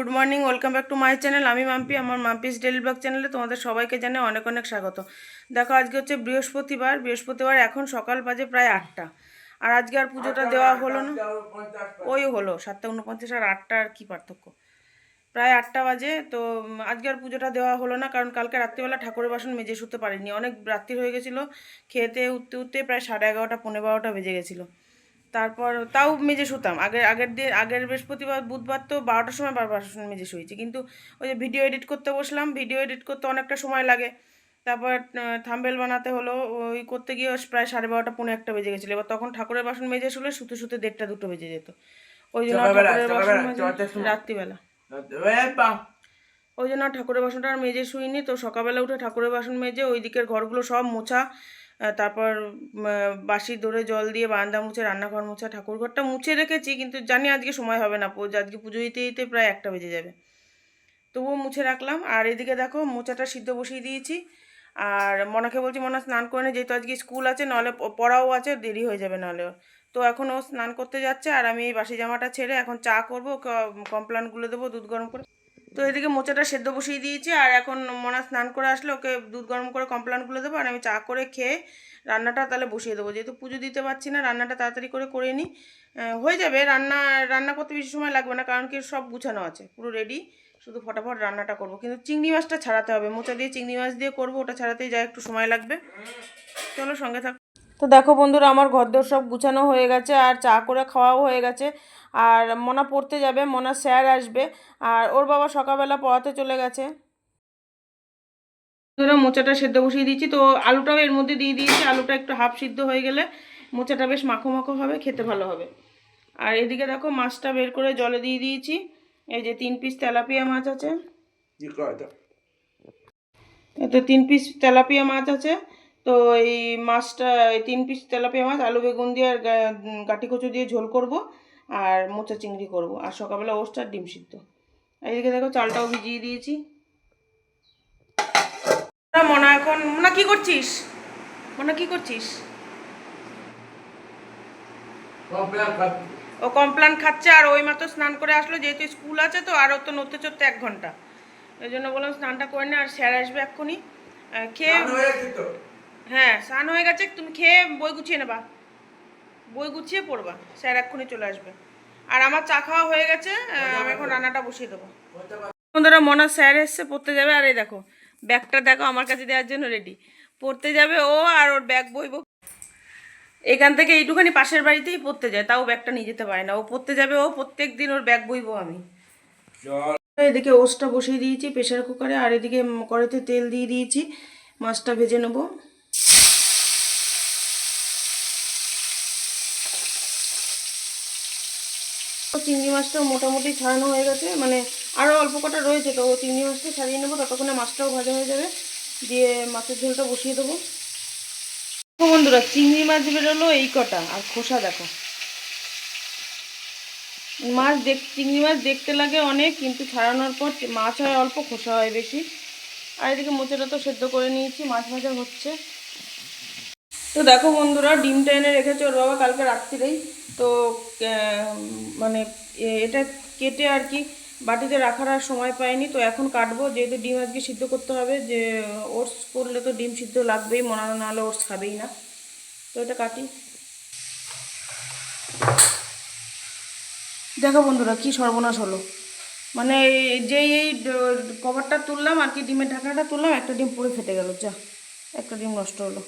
Good morning welcome back to my channel. আমি মাম্পি আমার Mampi's daily blog চ্যানেলে তোমাদের সবাইকে জানে অনেক অনেক স্বাগত। দেখো আজকে হচ্ছে বৃহস্পতিবার। বৃহস্পতিবার এখন সকাল বাজে প্রায় আটটা। আর আজকে আর পুজোটা দেওয়া হলো না? ওই হলো সাতটা উনপঞ্চাশ আর আটটা আর কী পার্থক্য? প্রায় আটটা বাজে তো আজকে আর পুজোটা দেওয়া হলো না কারণ কালকে রাত্রিবেলা ঠাকুরের বাসন মেজে শুতে পারিনি। অনেক রাত্রি হয়ে গেছিল খেতে উঠতে উঠতে প্রায় সাড়ে এগারোটা পনেরো বারোটা বেজে গেছিল। তারপর তাও মেজে শুতাম। আগের আগের দিন আগের বৃহস্পতিবার বুধবার তো বারোটার সময় বারবার মেজে শুয়েছি। কিন্তু ওই যে ভিডিও এডিট করতে বসলাম ভিডিও এডিট করতে অনেকটা সময় লাগে। তারপর থাম্বেল বানাতে হলো ওই করতে গিয়ে প্রায় সাড়ে বারোটা পনেরো একটা বেজে গেছিল। এবার তখন ঠাকুরের বাসন মেজে শুলে শুতে শুতে দেড়টা দুটো বেজে যেত। ওই জন্য ঠাকুরের বাসন। রাত্রিবেলা। ওই জন্য আর ঠাকুরের বাসনটা আর মেজে শুইনি। তো সকালবেলা উঠে ঠাকুরের বাসন মেজে ওই দিকের ঘরগুলো সব মোছা তারপর বাসি দৌড়ে জল দিয়ে বারান্দা মুছে, রান্নাঘর মোছা ঠাকুর ঘরটা মুছে রেখেছি, কিন্তু জানি আজকে সময় হবে না। আজকে পুজো দিতে দিতে প্রায় একটা বেজে যাবে। তবুও মুছে রাখলাম। আর এদিকে দেখো, মোচাটা সিদ্ধ বসিয়ে দিয়েছি। আর মনাকে বলছি, মনা স্নান করে নে, যেহেতু আজকে স্কুল আছে নাহলে পড়াও আছে, দেরি হয়ে যাবে নাহলে। তো এখন ও স্নান করতে যাচ্ছে, আর আমি এই বাসি জামাটা ছেড়ে এখন চা করব কমপ্লান গুলে দেবো, দুধ গরম করে। তো এদিকে মোচাটা সেদ্ধ বসিয়ে দিয়েছি, আর এখন মনা স্নান করে আসলে ওকে দুধ গরম করে কমপ্লান গুলে দেবো, আর আমি চা করে খেয়ে রান্নাটা তাহলে বসিয়ে দেবো। যেহেতু পুজো দিতে পারছি না, রান্নাটা তাড়াতাড়ি করে করে নিই। হয়ে যাবে, রান্না রান্না করতে বেশি সময় লাগবে না, কারণ কি সব গুছানো আছে, পুরো রেডি শুধু ফটাফট রান্নাটা করব। কিন্তু চিংড়ি মাছটা ছাড়াতে হবে, মোচা দিয়ে চিংড়ি মাছ দিয়ে করব, ওটা ছাড়াতেই যা একটু সময় লাগবে। চলো সঙ্গে থাক। তো দেখো বন্ধুরা আমার ঘরদোর সব গুছানো হয়ে গেছে আর চা করে খাওয়াও হয়ে গেছে। আর মনা পড়তে যাবে মনা স্যার আসবে আর ওর বাবা সকালবেলা পড়াতে চলে গেছে। ধরো মোচাটা সেদ্ধ বসিয়ে দিয়েছি। তো আলুটাও এর মধ্যে দিয়ে দিয়েছি। আলুটা একটু হাফ সিদ্ধ হয়ে গেলে মোচাটা বেশ মাখো মাখো হবে খেতে ভালো হবে। আর এদিকে দেখো মাছটা বের করে জলে দিয়ে দিয়েছি। এই যে তিন পিস তেলাপিয়া মাছ আছে। এতে তিন পিস তেলাপিয়া মাছ আছে। তো এই মাছটা তিন পিস তেলাপিয়া মাছ আলু বেগুন দিয়ে আর কাটি কচু দিয়ে ঝোল করব আর মোচা চিংড়ি করব। আর সকালবেলা ওস্ট আর ডিম সিদ্ধ। এদিকে দেখো চালটাও ভিজিয়ে দিয়েছি। মনা এখন মনা কি করছিস? মনা কি করছিস? ও কমপ্লান খাচ্ছে আর ওই মাত্র স্নান করে আসলো যেহেতু স্কুল আছে তো আর ওর তো নড়তে চড়তে এক ঘণ্টা। ওই জন্য বললাম স্নানটা করে নে আর স্যার আসবে এক্ষুনি। খেয়ে হ্যাঁ। স্নান হয়ে গেছে তুমি খেয়ে বই গুছিয়ে নেবা। বই গুছিয়ে পড়বা স্যার এক্ষুনি চলে আসবে। আর আমার চা খাওয়া হয়ে গেছে আমি এখন রান্নাটা বসিয়ে দেবো। বন্ধুরা মনা স্যার এসছে পড়তে যাবে। আর এই দেখো ব্যাগটা দেখো আমার কাছে দেওয়ার জন্য রেডি পড়তে যাবে ও আর ওর ব্যাগ বইব এখান থেকে এইটুখানি পাশের বাড়িতেই পড়তে যায় তাও ব্যাগটা নিয়ে যেতে পারে না। ও পড়তে যাবে ও প্রত্যেক দিন ওর ব্যাগ বইবো আমি। এদিকে ওসটা বসিয়ে দিয়েছি প্রেশার কুকারে আর এদিকে কড়াইতে তেল দিয়ে দিয়েছি। মাছটা ভেজে নেব। চিংড়ি মাছটাও মোটামুটি ছাড়ানো হয়ে গেছে। মানে আরও অল্প কটা রয়েছে, তো চিংড়ি মাছটা ছাড়িয়ে নেব, ততক্ষণে মাছটাও ভাজা হয়ে যাবে। দিয়ে মাছের ঝোলটা বসিয়ে দেবো। বন্ধুরা, চিংড়ি মাছ বেরোলো এই কটা, আর খোসা দেখো। মাছ দেখ, চিংড়ি মাছ দেখতে লাগে অনেক, কিন্তু ছাড়ানোর পর মাছ হয় অল্প, খোসা হয় বেশি। আর এদিকে মোচাটা তো সেদ্ধ করে নিয়েছি, মাছ ভাজা হচ্ছে। তো দেখো বন্ধুরা ডিমটা এনে রেখেছে ওর বাবা কালকে রাত্রিরেই। তো মানে এটা কেটে আর কি বাটিতে রাখার আর সময় পাইনি। তো এখন কাটবো, যেহেতু ডিম আজকে সিদ্ধ করতে হবে, যে ওটস করলে তো ডিম সিদ্ধ লাগবেই মনে হয় নাহলে ওটস খাবেই না। তো এটা কাটি। দেখো বন্ধুরা, কি সর্বনাশ হলো। মানে যেই, এই কভারটা তুললাম আর কি, ডিমের ঢাকনাটা তুললাম, একটা ডিম পুরো ফেটে গেল, যা, একটা ডিম নষ্ট হলো।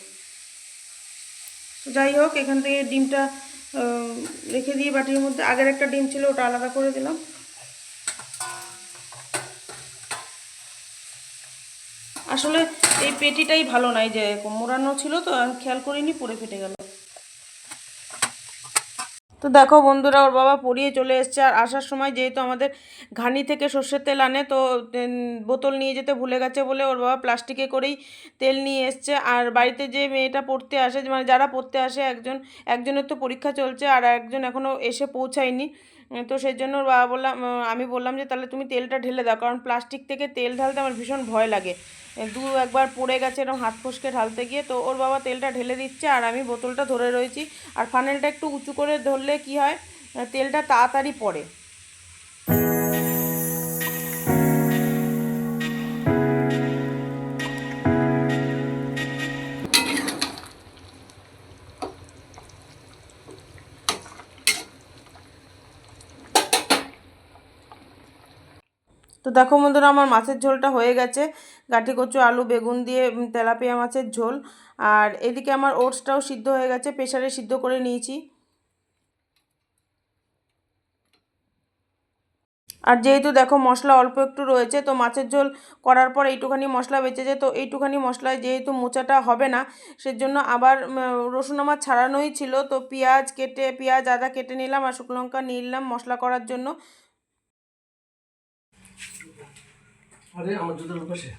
যাই হোক, এখান থেকে ডিমটা রেখে দিয়ে বাটির মধ্যে, আগের একটা ডিম ছিল, ওটা আলাদা করে দিলাম। আসলে এই পেটিটাই ভালো নাই যে মোড়ানো ছিল তো, আমি খেয়াল করিনি পরে ফেটে গেল। তো দেখো বন্ধুরা, ওর বাবা পড়িয়ে চলে এসছে। আর আসার সময় যেহেতু আমাদের ঘানি থেকে সর্ষের তেল আনে, তো বোতল নিয়ে যেতে ভুলে গেছে বলে ওর বাবা প্লাস্টিকে করেই তেল নিয়ে এসছে। আর বাড়িতে যে মেয়েটা পড়তে আসে মানে যারা পড়তে আসে, একজন, একজনের তো পরীক্ষা চলছে, আর একজন এখনও এসে পৌঁছায়নি। তো সেই জন্য ওর বাবা বললাম আমি বললাম যে, তাহলে তুমি তেলটা ঢেলে দাও, কারণ প্লাস্টিক থেকে তেল ঢালতে আমার ভীষণ ভয় লাগে। দু একবার পড়ে গেছে এরকম হাত ফসকে ঢালতে গিয়ে, তো ওর বাবা তেলটা ঢেলে দিচ্ছে, আর আমি বোতলটা ধরে রয়েছি। আর ফানেলটা একটু উঁচু করে ধরলে কি হয় তেলটা তাড়াতাড়ি পড়ে। তো দেখো বন্ধুরা, আমার মাছের ঝোলটা হয়ে গেছে। গাঠি কচু, আলু, বেগুন দিয়ে তেলাপিয়া মাছের ঝোল। আর এদিকে আমার ওটসটাও সিদ্ধ হয়ে গেছে প্রেশারে সিদ্ধ করে নিয়েছি। আর যেহেতু দেখো মশলা অল্প একটু রয়েছে, তো মাছের ঝোল করার পর এইটুখানি মশলা বেঁচেছে। তো এইটুখানি মশলায় যেহেতু মোচাটা হবে না, সেজন্য আবার রসুন আমার ছাড়ানোই ছিল। তো পেঁয়াজ কেটে, পেঁয়াজ, আদা কেটে নিলাম আর শুকনো লঙ্কা নিলাম মশলা করার জন্য। আরে আমার জুতোর পাশে।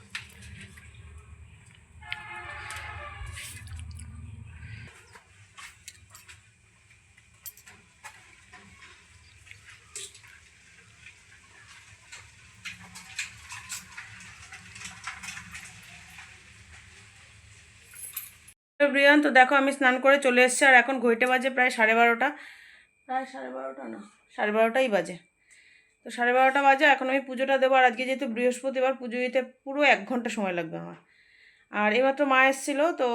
ব্রিয়ান তো দেখো আমি স্নান করে চলে এসেছি আর এখন ঘড়িটা বাজে প্রায় সাড়ে বারোটা। প্রায় সাড়ে বারোটা না। সাড়ে বারোটাই বাজে। তো সাড়ে বারোটা বাজে, এখন আমি পুজোটা দেবো আর আজকে যেহেতু বৃহস্পতিবার, পুজো দিতে পুরো এক ঘণ্টা সময় লাগবে আমার। আর এবার তো মা এসেছিল, তো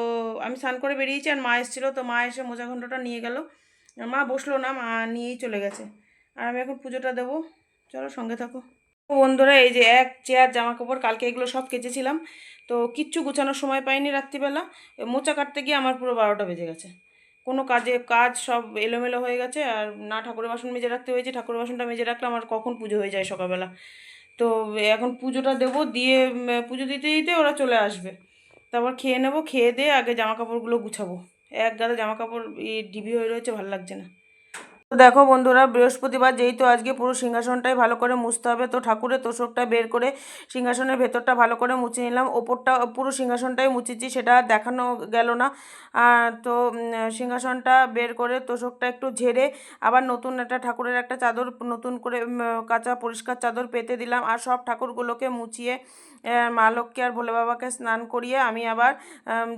আমি স্নান করে বেরিয়েছি আর মা এসেছিল, তো মা এসে মোজা ঘন্টাটা নিয়ে গেল। মা বসল না, মা নিয়েই চলে গেছে। আর আমি এখন পুজোটা দেবো। চলো সঙ্গে থাকো। বন্ধুরা, এই যে এক চেয়ার জামা কাপড় কালকে এগুলো সব কেচেছিলাম। তো কিচ্ছু গুছানোর সময় পাইনি রাত্রিবেলা। মোচা কাটতে গিয়ে আমার পুরো বারোটা বেজে গেছে। কোনো কাজে, কাজ সব এলোমেলো হয়ে গেছে আর না ঠাকুরের বাসন মেজে রাখতে হয়েছে, ঠাকুরের বাসনটা মেজে রাখলাম, আর কখন পুজো হয়ে যায় সকালবেলা। তো এখন পুজোটা দেবো, দিয়ে পুজো দিতে দিতে ওরা চলে আসবে। তারপর খেয়ে নেব, খেয়ে দিয়ে আগে জামাকাপড়গুলো গুছাবো। এক গাদা জামা কাপড় ডিবি হয়ে রয়েছে, ভালো লাগছে না। দেখো বন্ধুরা, বৃহস্পতিবার যেহেতু আজকে পুরো সিংহাসনটাই ভালো করে মুছতে হবে, তো ঠাকুরের তোষকটা বের করে সিংহাসনের ভেতরটা ভালো করে মুছে নিলাম। ওপরটা, পুরো সিংহাসনটাই মুছেছি, সেটা দেখানো গেল না। তো সিংহাসনটা বের করে তোষকটা একটু ঝেড়ে আবার নতুন একটা ঠাকুরের একটা চাদর, নতুন করে কাঁচা পরিষ্কার চাদর পেতে দিলাম। আর সব ঠাকুরগুলোকে মুছিয়ে মা লক্ষ্মী আর ভোলে বাবাকে স্নান করিয়ে আমি আবার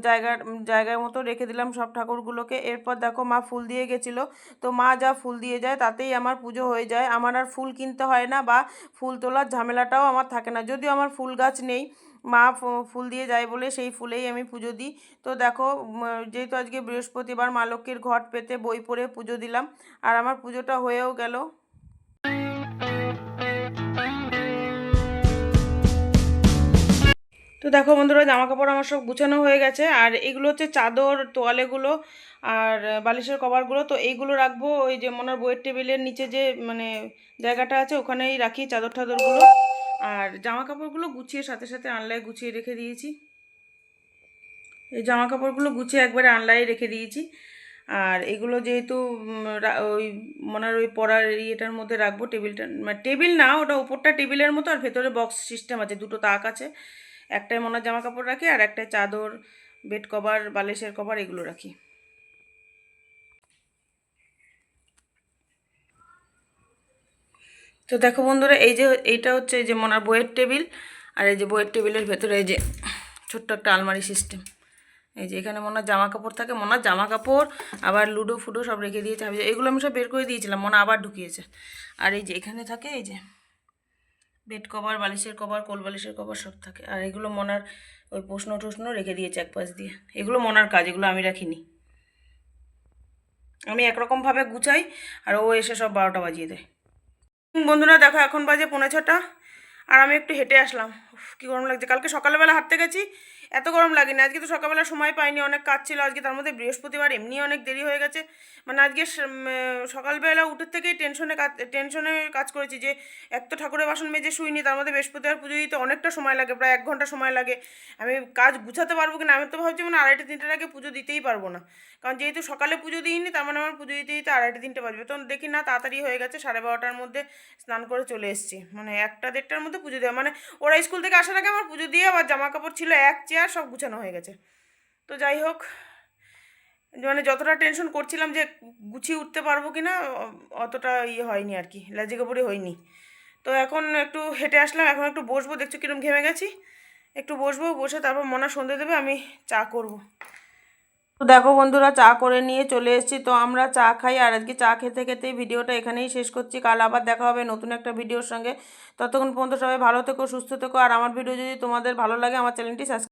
জায়গার জায়গার মতো রেখে দিলাম সব ঠাকুরগুলোকে। এরপর দেখো মা ফুল দিয়ে গেছিল। তো মা যা ফুল দিয়ে যায় তাতেই আমার পুজো হয়ে যায়। আমার আর ফুল কিনতে হয় না বা ফুল তোলার ঝামেলাটাও আমার থাকে না। যদিও আমার ফুল গাছ নেই, মা ফুল দিয়ে যায় বলে সেই ফুলেই আমি পুজো দিই। তো দেখো যেহেতু আজকে বৃহস্পতিবার মা লক্ষ্মীর ঘট পেতে বই পড়ে পুজো দিলাম, আর আমার পুজোটা হয়েও গেল। তো দেখো বন্ধুরা জামা কাপড় আমার সব গুছানো হয়ে গেছে। আর এগুলো হচ্ছে চাদর, তোয়ালেগুলো আর বালিশের কভারগুলো। তো এইগুলো রাখব, ওই যে মনার বইয়ের টেবিলের নিচে যে মানে জায়গাটা আছে, ওখানেই রাখি চাদর টাদরগুলো আর জামা কাপড়গুলো গুছিয়ে সাথে সাথে আনলায় গুছিয়ে রেখে দিয়েছি। এই জামা কাপড়গুলো গুছিয়ে একবারে আনলায় রেখে দিয়েছি। আর এগুলো যেহেতু ওই মনার ওই পড়ার ইয়েটার মধ্যে রাখব, টেবিলটা মানে টেবিল না, ওটা উপরটা টেবিলের মতো আর ভেতরে বক্স সিস্টেম আছে, দুটো তাক আছে। একটায় মনার জামা কাপড় রাখি আর একটায় চাদর, বেড কভার, বালিশের কভার এগুলো রাখি। তো দেখো বন্ধুরা, এই যে এইটা হচ্ছে এই যে মনার বইয়ের টেবিল আর এই যে বইয়ের টেবিলের ভেতরে এই যে ছোট্ট একটা আলমারি সিস্টেম। এই যে এখানে মনার জামা কাপড় থাকে, মনার জামা কাপড় আবার লুডো ফুডো সব রেখে দিয়েছে। এগুলো আমি সব বের করে দিয়েছিলাম, মনে আবার ঢুকিয়েছে। আর এই যে এখানে থাকে এই যে বেড কভার, বালিশের কভার, কোল বালিশের কভার সব থাকে। আর এগুলো মনার ওই প্রশ্ন টশ্ন রেখে দিয়েছে এক পাশ দিয়ে। এগুলো মনার কাজ, এগুলো আমি রাখিনি। আমি একরকমভাবে গুছাই আর ও এসে সব বারোটা বাজিয়ে দেয়। বন্ধুরা, দেখো এখন বাজে পৌনে ছটা। আর আমি একটু হেঁটে আসলাম। কী কি গরম লাগছে। কালকে সকালবেলা হাঁটতে গেছি এত গরম লাগেনি। আজকে তো সকালবেলা সময় পাইনি, অনেক কাজ ছিল। আজকে তার মধ্যে বৃহস্পতিবার, এমনি অনেক দেরি হয়ে গেছে। মানে আজকে সকালবেলা উঠে থেকেই টেনশনে কাজ টেনশনে কাজ করেছি যে, এক তো ঠাকুরের বাসন মেজে শুইনি, তার মধ্যে বৃহস্পতিবার পুজো দিতে অনেকটা সময় লাগে, প্রায় এক ঘণ্টা সময় লাগে। আমি কাজ গুছাতে পারব কিনা, আমি তো ভাবছি মানে আড়াইটে, তিনটের আগে পুজো দিতেই পারব না। কারণ যেহেতু সকালে পুজো দিইনি, তার মানে আমার পুজো দিতে দিতে আড়াইটে, তিনটে বাজবে। তখন দেখি না, তাড়াতাড়ি হয়ে গেছে, সাড়ে বারোটার মধ্যে স্নান করে চলে এসেছি। মানে একটা, দেড়টার মধ্যে পুজো দেওয়া। মানে ওরা স্কুল থেকে আসার আগে আমার পুজো দিয়ে আবার জামা কাপড় ছিল এক চেয়ার সব গুছানো হয়ে গেছে। তো যাই হোক মানে যতটা টেনশন করছিলাম যে গুছিয়ে উঠতে পারব কি না অতটা ইয়ে হয়নি আর কি লাজে কাপড়ে হয়নি। তো এখন একটু হেঁটে আসলাম, এখন একটু বসবো, দেখছ কিরম ঘেমে গেছি। একটু বসবো, বসে তারপর মনা সন্ধে দেবে, আমি চা করব। তো দেখো বন্ধুরা, চা করে নিয়ে চলে এসেছি। তো আমরা চা খাই, আর আজকে চা খেতে খেতে ভিডিওটা এখানেই শেষ করছি। কাল আবার দেখা হবে নতুন একটা ভিডিওর সঙ্গে। ততক্ষণ পর্যন্ত সবাই ভালো থেকো, সুস্থ থেকো, আর আমার ভিডিও যদি তোমাদের ভালো লাগে, আমার চ্যানেলটি সাবস্ক্রাইব